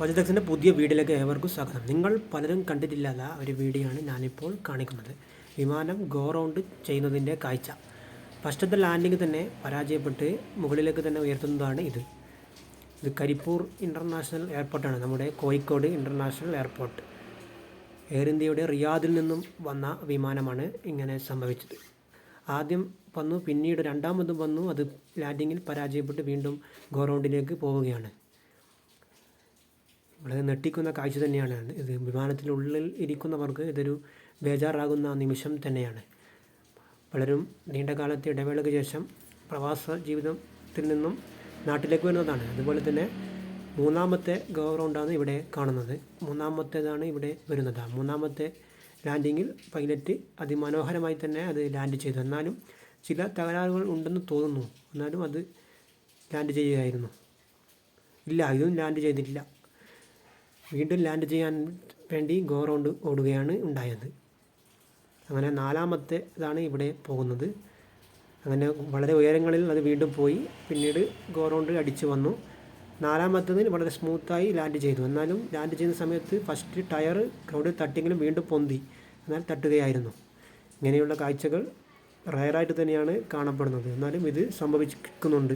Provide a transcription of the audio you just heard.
വജദക്സിന്റെ പുതിയ വീഡിയോയിലേക്ക് ഏവർക്കും സ്വാഗതം. നിങ്ങൾ പലരും കണ്ടിട്ടില്ലാത്ത ഒരു വീഡിയോ ആണ് ഞാനിപ്പോൾ കാണിക്കുന്നത്. വിമാനം ഗോ റൗണ്ട് ചെയ്യുന്നതിന്റെ കാഴ്ച. ഫസ്റ്റത്തെ ലാൻഡിങ് തന്നെ പരാജയപ്പെട്ട് മുകളിലേക്ക് തന്നെ ഉയർത്തുന്നതാണ് ഇത്. ഇത് കരിപ്പൂർ ഇന്റർനാഷണൽ എയർപോർട്ടാണ് നമ്മുടെ കോഴിക്കോട് ഇന്റർനാഷണൽ എയർപോർട്ട് എയർ ഇന്ത്യയുടെ റിയാദിൽ നിന്നും വന്ന വിമാനമാണ് ഇങ്ങനെ സംഭവിച്ചത്. ആദ്യം വന്നു പിന്നീട് രണ്ടാമതും വന്നു. അത് ലാൻഡിങ്ങിൽ പരാജയപ്പെട്ട് വീണ്ടും ഗോ റൗണ്ടിലേക്ക് പോവുകയാണ്. വളരെ ഞെട്ടിക്കുന്ന കാഴ്ച തന്നെയാണ്. ഇത് വിമാനത്തിനുള്ളിൽ ഇരിക്കുന്നവർക്ക് ഇതൊരു ബേജാറാകുന്ന നിമിഷം തന്നെയാണ്. പലരും നീണ്ട കാലത്തെ ഇടവേളയ്ക്ക് ശേഷം പ്രവാസ ജീവിതത്തിൽ നിന്നും നാട്ടിലേക്ക് വരുന്നതാണ്. അതുപോലെ തന്നെ മൂന്നാമത്തെ ഗോ റൗണ്ടാണ് ഇവിടെ കാണുന്നത്. മൂന്നാമത്തേതാണ് ഇവിടെ വരുന്നത്. മൂന്നാമത്തെ ലാൻഡിങ്ങിൽ പൈലറ്റ് അതിമനോഹരമായി തന്നെ അത് ലാൻഡ് ചെയ്തു. എന്നാലും ചില തകരാറുകൾ ഉണ്ടെന്ന് തോന്നുന്നു. എന്നാലും അത് ലാൻഡ് ചെയ്യുകയായിരുന്നു. ഇല്ല ഇതും ലാൻഡ് ചെയ്തിട്ടില്ല. വീണ്ടും ലാൻഡ് ചെയ്യാൻ വേണ്ടി ഗോ റൗണ്ട് ഓടുകയാണ് ഉണ്ടായത്. അങ്ങനെ നാലാമത്തെ ഇതാണ് ഇവിടെ പോകുന്നത്. അങ്ങനെ വളരെ ഉയരങ്ങളിൽ അത് വീണ്ടും പോയി. പിന്നീട് ഗോ റൗണ്ട് അടിച്ചു വന്നു. നാലാമത്തേതിന് വളരെ സ്മൂത്തായി ലാൻഡ് ചെയ്തു. എന്നാലും ലാൻഡ് ചെയ്യുന്ന സമയത്ത് ഫസ്റ്റ് ടയർ ഗ്രൗണ്ടിൽ തട്ടിയെങ്കിലും വീണ്ടും പൊന്തി. എന്നാൽ തട്ടുകയായിരുന്നു. ഇങ്ങനെയുള്ള കാഴ്ചകൾ റയറായിട്ട് തന്നെയാണ് കാണപ്പെടുന്നത്. എന്നാലും ഇത് സംഭവിക്കുന്നുണ്ട്